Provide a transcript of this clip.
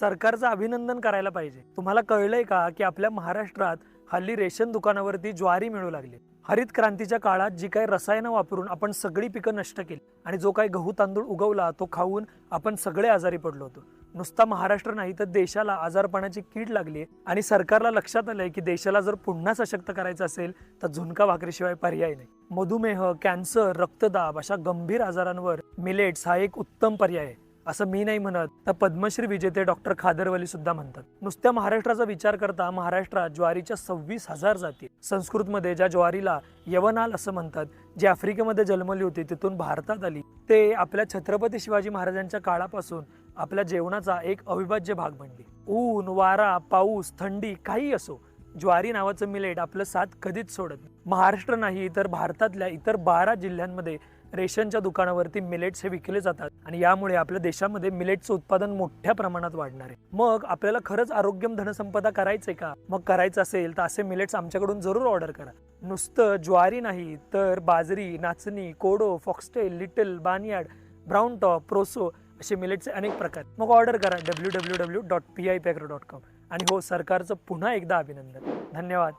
सरकारचं अभिनंदन करायला पाहिजे. तुम्हाला कळलंय का की आपल्या महाराष्ट्रात हल्ली रेशन दुकानावरती ज्वारी मिळू लागली? हरित क्रांतीच्या काळात जी काही रसायनं वापरून आपण सगळी पिकं नष्ट केली आणि जो काही गहू तांदूळ उगवला तो खाऊन आपण सगळे आजारी पडलो होतो. नुसता महाराष्ट्र नाही तर देशाला आजारपणाची कीड लागली आणि सरकारला लक्षात आलंय की देशाला जर पुन्हा सशक्त करायचं असेल तर झुणका भाकरीशिवाय पर्याय नाही. मधुमेह कॅन्सर रक्तदाब अशा गंभीर आजारांवर मिलेट्स हा एक उत्तम पर्याय आहे. असं मी नाही म्हणत. तर पद्मश्री विजेते डॉक्टर खादरवली सुद्धा म्हणतात. नुसत्या महाराष्ट्राचा विचार करता महाराष्ट्रात ज्वारीच्या सव्वीस हजार जाती. संस्कृतमध्ये ज्या ज्वारीला यवनाल असं म्हणतात जी आफ्रिकेमध्ये जन्मली होती तिथून भारतात आली. ते आपल्या छत्रपती शिवाजी महाराजांच्या काळापासून आपल्या जेवणाचा एक अविभाज्य भाग बनली. ऊन वारा पाऊस थंडी काही असो ज्वारी नावाचं मिलेट आपलं साथ कधीच सोडत महाराष्ट्र नाही तर भारतातल्या इतर बारा जिल्ह्यांमध्ये रेशनच्या दुकानावरती मिलेट्स हे विकले जातात आणि यामुळे आपल्या देशामध्ये मिलेटचं उत्पादन मोठ्या प्रमाणात वाढणार आहे. मग आपल्याला खरंच आरोग्यम धनसंपदा करायचंय का? मग करायचं असेल तर असे मिलेट्स आमच्याकडून जरूर ऑर्डर करा. नुसतं ज्वारी नाही तर बाजरी नाचणी कोडो foxtail little barnyard brown top proso असे मिलेटचे अनेक प्रकार मग ऑर्डर करा W W W dot P I dot com आणि हो सरकारचं पुन्हा एकदा अभिनंदन. धन्यवाद.